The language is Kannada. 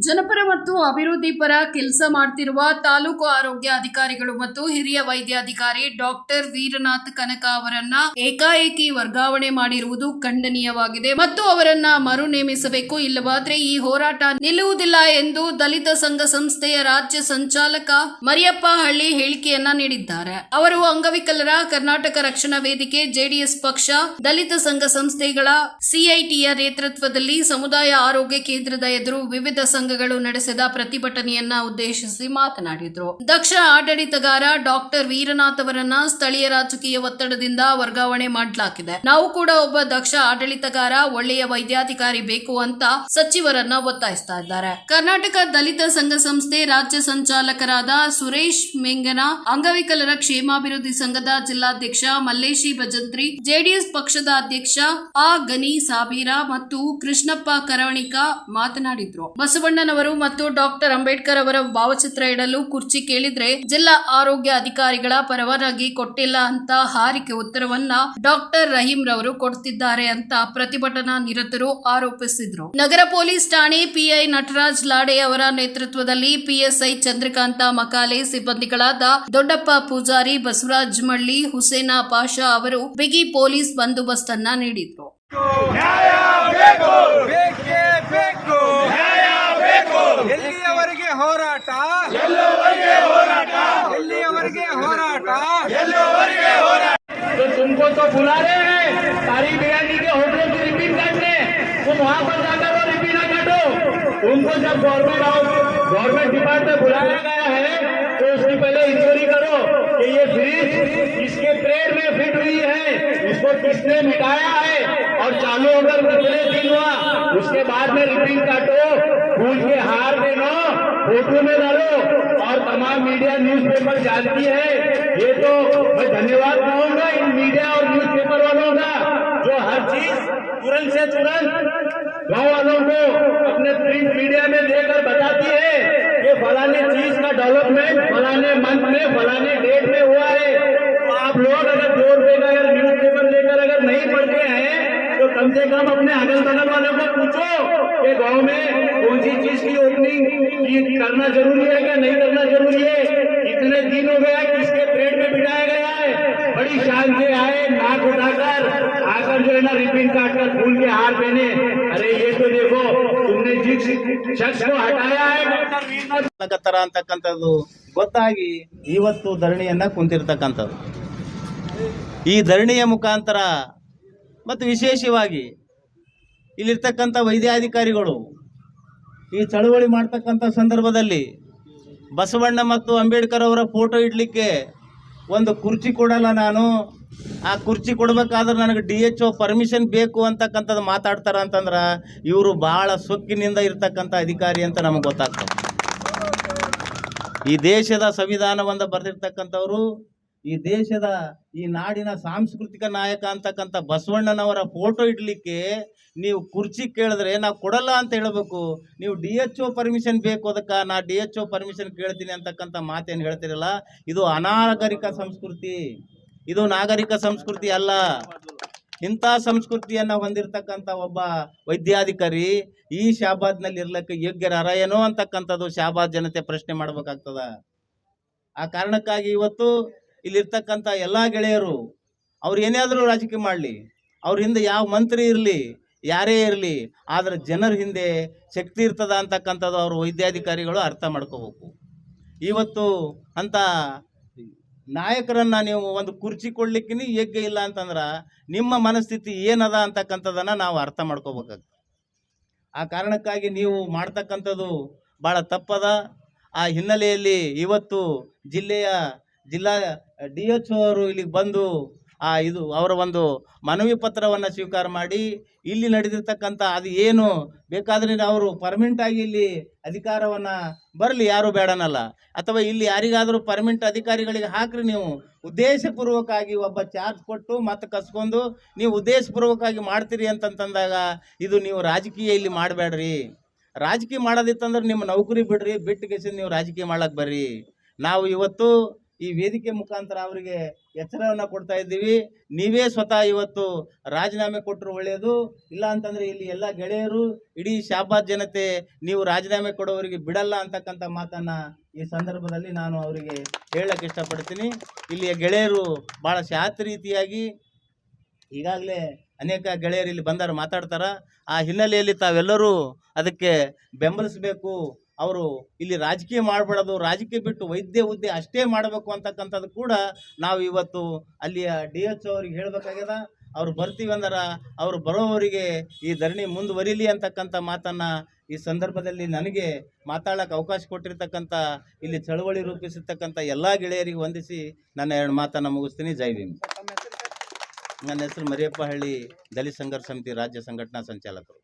ಜನಪರ ಮತ್ತು ಅಭಿವೃದ್ಧಿ ಪರ ಕೆಲಸ ಮಾಡ್ತಿರುವ ತಾಲೂಕು ಆರೋಗ್ಯ ಅಧಿಕಾರಿಗಳು ಮತ್ತು ಹಿರಿಯ ವೈದ್ಯಾಧಿಕಾರಿ ಡಾಕ್ಟರ್ ವೀರನಾಥ್ ಕನಕ ಅವರನ್ನ ಏಕಾಏಕಿ ವರ್ಗಾವಣೆ ಮಾಡಿರುವುದು ಖಂಡನೀಯವಾಗಿದೆ. ಮತ್ತು ಅವರನ್ನ ಮರು ನೇಮಿಸಬೇಕು, ಇಲ್ಲವಾದ್ರೆ ಈ ಹೋರಾಟ ನಿಲ್ಲುವುದಿಲ್ಲ ಎಂದು ದಲಿತ ಸಂಘ ಸಂಸ್ಥೆಯ ರಾಜ್ಯ ಸಂಚಾಲಕ ಮರಿಯಪ್ಪ ಹಳ್ಳಿ ಹೇಳಿಕೆಯನ್ನ ನೀಡಿದ್ದಾರೆ. ಅವರು ಅಂಗವಿಕಲರ ಕರ್ನಾಟಕ ರಕ್ಷಣಾ ವೇದಿಕೆ, ಜೆಡಿಎಸ್ ಪಕ್ಷ, ದಲಿತ ಸಂಘ ಸಂಸ್ಥೆಗಳ ಸಿಐಟಿಯ ನೇತೃತ್ವದಲ್ಲಿ ಸಮುದಾಯ ಆರೋಗ್ಯ ಕೇಂದ್ರದ ಎದುರು ವಿವಿಧ ಸಂಘಗಳು ನಡೆಸಿದ ಪ್ರತಿಭಟನೆಯನ್ನ ಉದ್ದೇಶಿಸಿ ಮಾತನಾಡಿದ್ರು. ದಕ್ಷ ಆಡಳಿತಗಾರ ಡಾಕ್ಟರ್ ವೀರನಾಥ್ ಅವರನ್ನ ಸ್ಥಳೀಯ ರಾಜಕೀಯ ಒತ್ತಡದಿಂದ ವರ್ಗಾವಣೆ ಮಾಡಲಾಗಿದೆ. ನಾವು ಕೂಡ ಒಬ್ಬ ದಕ್ಷ ಆಡಳಿತಗಾರ, ಒಳ್ಳೆಯ ವೈದ್ಯಾಧಿಕಾರಿ ಬೇಕು ಅಂತ ಸಚಿವರನ್ನ ಒತ್ತಾಯಿಸ್ತಾ ಇದ್ದಾರೆ. ಕರ್ನಾಟಕ ದಲಿತ ಸಂಘ ಸಂಸ್ಥೆ ರಾಜ್ಯ ಸಂಚಾಲಕರಾದ ಸುರೇಶ್ ಮೆಂಗನ, ಅಂಗವಿಕಲರ ಕ್ಷೇಮಾಭಿವೃದ್ಧಿ ಸಂಘದ ಜಿಲ್ಲಾಧ್ಯಕ್ಷ ಮಲ್ಲೇಶಿ ಭಜಂತ್ರಿ, ಜೆಡಿಎಸ್ ಪಕ್ಷದ ಅಧ್ಯಕ್ಷ ಆ ಗನಿ ಸಾಬೀರ ಮತ್ತು ಕೃಷ್ಣಪ್ಪ ಕರವಣಿಕ ಮಾತನಾಡಿದ್ರು. ಬಸವಣ್ಣನವರು ಮತ್ತು ಡಾಕ್ಟರ್ ಅಂಬೇಡ್ಕರ್ ಅವರ ಭಾವಚಿತ್ರ ಇಡಲು ಕುರ್ಚಿ ಕೇಳಿದ್ರೆ ಜಿಲ್ಲಾ ಆರೋಗ್ಯ ಅಧಿಕಾರಿಗಳ ಪರವಾನಗಿ ಕೊಟ್ಟಿಲ್ಲ ಅಂತ ಹಾರಿಕೆ ಉತ್ತರವನ್ನ ಡಾಕ್ಟರ್ ರಹೀಂ ರವರು ಕೊಡ್ತಿದ್ದಾರೆ ಅಂತ ಪ್ರತಿಭಟನಾ ನಿರತರು ಆರೋಪಿಸಿದ್ರು. ನಗರ ಪೊಲೀಸ್ ಠಾಣೆ ಪಿಐ ನಟರಾಜ್ ಲಾಡೆ ಅವರ ನೇತೃತ್ವದಲ್ಲಿ ಪಿಎಸ್ಐ ಚಂದ್ರಕಾಂತ ಮಕಾಲೆ ಸಿಬ್ಬಂದಿಗಳಾದ ದೊಡ್ಡಪ್ಪ ಪೂಜಾರಿ ಬಸವರಾಜ್ ಮಳ್ಳಿ, ಹುಸೇನಾ ಪಾಷಾ ಅವರು ಬಿಗಿ ಪೊಲೀಸ್ ಬಂದೋಬಸ್ತ್ ಅನ್ನ ನೀಡಿದ್ರು ಎಲ್ಲಿಯವರೆಗೆ ಹೋರಾಟ ಎಲ್ಲಿಯವರೆಗೆ ಹೋರಾಟ तो तुमको तो बुला रहे हैं तारीख बिरयानी के होटलों की रिपीट काटने तुम वहां पर जाकर वो रिपीट ना काटो तुमको जब गवर्नमेंट गवर्नमेंट डिपार्टमेंट बुलाया गया है तो उसकी पहले इंक्वायरी करो कि ये फ्रिज किसके प्लेट में फिट हुई है इसको किसने मिटाया है और चालू अगर कितने दिन हुआ उसके बाद में रिपीट काटो फूल के हार देनो फ़ोटो में डालो। और तमाम मीडिया न्यूज़पेपर जानती है। ये तो मैं धन्यवाद कहूँगा इन मीडिया और न्यूज़पेपर वालों का, जो हर चीज़ तुरंत से तुरंत गाँव वालों को अपने प्रिंट मीडिया में देकर बताती है कि फलाने चीज़ का डेवलपमेंट फलाने मंथ में, फलाने डेट में हुआ है। तो आप लोग अगर दो रुपए का अगर न्यूज़ पेपर लेकर अगर नहीं पढ़ते हैं तो कम से कम अपने अगल बगल वालों को पूछो कि गाँव में करना जरूरी है क्या नहीं करना जरूरी है इतने दिन हो गया कि इसके प्लेट में बिठाया गया है बड़ी शान से आए नाक उठाकर आकर जो है ना रिबिन काटकर फूल के हार पहने अरे ये तो देखो तुमने जिस शख्स को हटाया है डॉक्टर वीरनाथ ಆಗತ್ತರ ಅಂತಕ್ಕಂಥದ್ದು ಗೊತ್ತಾಗಿ ಇವತ್ತು ಧರಣಿಯನ್ನ ಕುಂತಿರ್ತಕ್ಕಂಥದ್ದು ಈ ಧರಣಿಯ ಮುಖಾಂತರ ಮತ್ತು ವಿಶೇಷವಾಗಿ ಇಲ್ಲಿರ್ತಕ್ಕಂಥ ವೈದ್ಯಾಧಿಕಾರಿಗಳು ಈ ಚಳುವಳಿ ಮಾಡ್ತಕ್ಕಂಥ ಸಂದರ್ಭದಲ್ಲಿ ಬಸವಣ್ಣ ಮತ್ತು ಅಂಬೇಡ್ಕರ್ ಅವರ ಫೋಟೋ ಇಡಲಿಕ್ಕೆ ಒಂದು ಕುರ್ಚಿ ಕೊಡಲ್ಲ ನಾನು. ಆ ಕುರ್ಚಿ ಕೊಡಬೇಕಾದ್ರೆ ನನಗೆ ಡಿ ಎಚ್ ಒ ಪರ್ಮಿಷನ್ ಬೇಕು ಅಂತಕ್ಕಂಥದ್ದು ಮಾತಾಡ್ತಾರ ಅಂತಂದ್ರೆ ಇವರು ಭಾಳ ಸೊಕ್ಕಿನಿಂದ ಇರ್ತಕ್ಕಂಥ ಅಧಿಕಾರಿ ಅಂತ ನಮಗೆ ಗೊತ್ತಾಗ್ತದೆ. ಈ ದೇಶದ ಸಂವಿಧಾನವನ್ನು ಬರೆದಿರ್ತಕ್ಕಂಥವ್ರು ಈ ದೇಶದ ಈ ನಾಡಿನ ಸಾಂಸ್ಕೃತಿಕ ನಾಯಕ ಅಂತಕ್ಕಂಥ ಬಸವಣ್ಣನವರ ಫೋಟೋ ಇಡಲಿಕ್ಕೆ ನೀವು ಕುರ್ಚಿ ಕೇಳಿದ್ರೆ, ನಾವು ಕೊಡಲ್ಲ ಅಂತ ಹೇಳಬೇಕು. ನೀವು ಡಿ ಎಚ್ ಒ ಪರ್ಮಿಷನ್ ಬೇಕು ಅದಕ್ಕೆ. ನಾ ಡಿ ಎಚ್ ಒ ಪರ್ಮಿಷನ್ ಕೇಳ್ತೀನಿ ಅಂತಕ್ಕಂಥ ಮಾತೇನು ಹೇಳ್ತಿರಲ್ಲ? ಇದು ಅನಾಗರಿಕ ಸಂಸ್ಕೃತಿ. ಇದು ನಾಗರಿಕ ಸಂಸ್ಕೃತಿ ಅಲ್ಲ. ಇಂಥ ಸಂಸ್ಕೃತಿಯನ್ನು ಹೊಂದಿರತಕ್ಕಂಥ ಒಬ್ಬ ವೈದ್ಯಾಧಿಕಾರಿ ಈ ಶಾಬಾದ್ನಲ್ಲಿ ಇರ್ಲಿಕ್ಕೆ ಯೋಗ್ಯರ ಏನೋ ಅಂತಕ್ಕಂಥದ್ದು ಶಾಬಾದ್ ಜನತೆ ಪ್ರಶ್ನೆ ಮಾಡಬೇಕಾಗ್ತದ. ಆ ಕಾರಣಕ್ಕಾಗಿ ಇವತ್ತು ಇಲ್ಲಿರ್ತಕ್ಕಂಥ ಎಲ್ಲ ಗೆಳೆಯರು, ಅವ್ರು ಏನಾದರೂ ರಾಜಕೀಯ ಮಾಡಲಿ, ಅವ್ರ ಹಿಂದೆ ಯಾವ ಮಂತ್ರಿ ಇರಲಿ, ಯಾರೇ ಇರಲಿ, ಆದರೆ ಜನರ ಹಿಂದೆ ಶಕ್ತಿ ಇರ್ತದ ಅಂತಕ್ಕಂಥದ್ದು ಅವರು ವೈದ್ಯಾಧಿಕಾರಿಗಳು ಅರ್ಥ ಮಾಡ್ಕೋಬೇಕು. ಇವತ್ತು ಅಂಥ ನಾಯಕರನ್ನು ನೀವು ಒಂದು ಕುರ್ಚಿ ಕೊಡ್ಲಿಕ್ಕೆ ಯೋಗ್ಯ ಇಲ್ಲ ಅಂತಂದ್ರೆ ನಿಮ್ಮ ಮನಸ್ಥಿತಿ ಏನದ ಅಂತಕ್ಕಂಥದ್ದನ್ನು ನಾವು ಅರ್ಥ ಮಾಡ್ಕೋಬೇಕಾಗ್ತದೆ. ಆ ಕಾರಣಕ್ಕಾಗಿ ನೀವು ಮಾಡ್ತಕ್ಕಂಥದ್ದು ಭಾಳ ತಪ್ಪದ. ಆ ಹಿನ್ನೆಲೆಯಲ್ಲಿ ಇವತ್ತು ಜಿಲ್ಲೆಯ ಜಿಲ್ಲಾ ಡಿ ಎಚ್ ಅವರು ಇಲ್ಲಿಗೆ ಬಂದು ಆ ಇದು ಅವರ ಒಂದು ಮನವಿ ಪತ್ರವನ್ನು ಸ್ವೀಕಾರ ಮಾಡಿ ಇಲ್ಲಿ ನಡೆದಿರ್ತಕ್ಕಂಥ ಅದು ಏನು ಬೇಕಾದ್ರೆ ಅವರು ಪರ್ಮನೆಂಟ್ ಆಗಿ ಇಲ್ಲಿ ಅಧಿಕಾರವನ್ನು ಬರಲಿ, ಯಾರು ಬೇಡನಲ್ಲ. ಅಥವಾ ಇಲ್ಲಿ ಯಾರಿಗಾದರೂ ಪರ್ಮನೆಂಟ್ ಅಧಿಕಾರಿಗಳಿಗೆ ಹಾಕ್ರಿ, ನೀವು ಉದ್ದೇಶಪೂರ್ವಕವಾಗಿ ಒಬ್ಬ ಚಾರ್ಜ್ ಕೊಟ್ಟು ಮತ್ತೆ ಕಸ್ಕೊಂಡು ನೀವು ಉದ್ದೇಶಪೂರ್ವಕವಾಗಿ ಮಾಡ್ತೀರಿ ಅಂತಂತಂದಾಗ ಇದು ನೀವು ರಾಜಕೀಯ ಇಲ್ಲಿ ಮಾಡಬೇಡ್ರಿ. ರಾಜಕೀಯ ಮಾಡೋದಿತ್ತಂದ್ರೆ ನಿಮ್ಮ ನೌಕರಿ ಬಿಡ್ರಿ, ಬಿಟ್ಟು ಗೆಸಿಂದ ನೀವು ರಾಜಕೀಯ ಮಾಡಕ್ಕೆ ಬರ್ರಿ. ನಾವು ಇವತ್ತು ಈ ವೇದಿಕೆ ಮುಖಾಂತರ ಅವರಿಗೆ ಎಚ್ಚರವನ್ನು ಕೊಡ್ತಾ ಇದ್ದೀವಿ. ನೀವೇ ಸ್ವತಃ ಇವತ್ತು ರಾಜೀನಾಮೆ ಕೊಟ್ಟರು ಒಳ್ಳೆಯದು ಇಲ್ಲ ಅಂತಂದರೆ ಇಲ್ಲಿ ಎಲ್ಲ ಗೆಳೆಯರು, ಇಡೀ ಶಾಬಾದ್ ಜನತೆ ನೀವು ರಾಜೀನಾಮೆ ಕೊಡೋವರಿಗೆ ಬಿಡಲ್ಲ ಅಂತಕ್ಕಂಥ ಮಾತನ್ನು ಈ ಸಂದರ್ಭದಲ್ಲಿ ನಾನು ಅವರಿಗೆ ಹೇಳಕ್ಕೆ ಇಷ್ಟಪಡ್ತೀನಿ. ಇಲ್ಲಿಯ ಗೆಳೆಯರು ಭಾಳ ಶಾತ್ ರೀತಿಯಾಗಿ ಈಗಾಗಲೇ ಅನೇಕ ಗೆಳೆಯರು ಇಲ್ಲಿ ಬಂದರು ಮಾತಾಡ್ತಾರ. ಆ ಹಿನ್ನೆಲೆಯಲ್ಲಿ ತಾವೆಲ್ಲರೂ ಅದಕ್ಕೆ ಬೆಂಬಲಿಸಬೇಕು. ಅವರು ಇಲ್ಲಿ ರಾಜಕೀಯ ಮಾಡಬಾರ್ದು ರಾಜಕೀಯ ಬಿಟ್ಟು ವೈದ್ಯ ಹುದ್ದೆ ಅಷ್ಟೇ ಮಾಡಬೇಕು ಅಂತಕ್ಕಂಥದ್ದು ಕೂಡ ನಾವು ಇವತ್ತು ಅಲ್ಲಿಯ ಡಿ ಎಚ್ ಅವ್ರಿಗೆ ಹೇಳಬೇಕಾಗ್ಯದ. ಅವ್ರು ಬರ್ತೀವಿ ಅಂದ್ರೆ ಅವರು ಬರೋವರಿಗೆ ಈ ಧರಣಿ ಮುಂದುವರಿಲಿ ಅಂತಕ್ಕಂಥ ಮಾತನ್ನು ಈ ಸಂದರ್ಭದಲ್ಲಿ ನನಗೆ ಮಾತಾಡೋಕ್ಕೆ ಅವಕಾಶ ಕೊಟ್ಟಿರ್ತಕ್ಕಂಥ ಇಲ್ಲಿ ಚಳವಳಿ ರೂಪಿಸಿರ್ತಕ್ಕಂಥ ಎಲ್ಲ ಗೆಳೆಯರಿಗೆ ವಂದಿಸಿ ನನ್ನ ಎರಡು ಮಾತನ್ನು ಮುಗಿಸ್ತೀನಿ. ಜೈ ಭೀಮ್. ನನ್ನ ಹೆಸರು ಮರಿಯಪ್ಪ ಹಳ್ಳಿ ದಲಿತ ಸಂಘರ್ಷ ಸಮಿತಿ ರಾಜ್ಯ ಸಂಘಟನಾ ಸಂಚಾಲಕರು.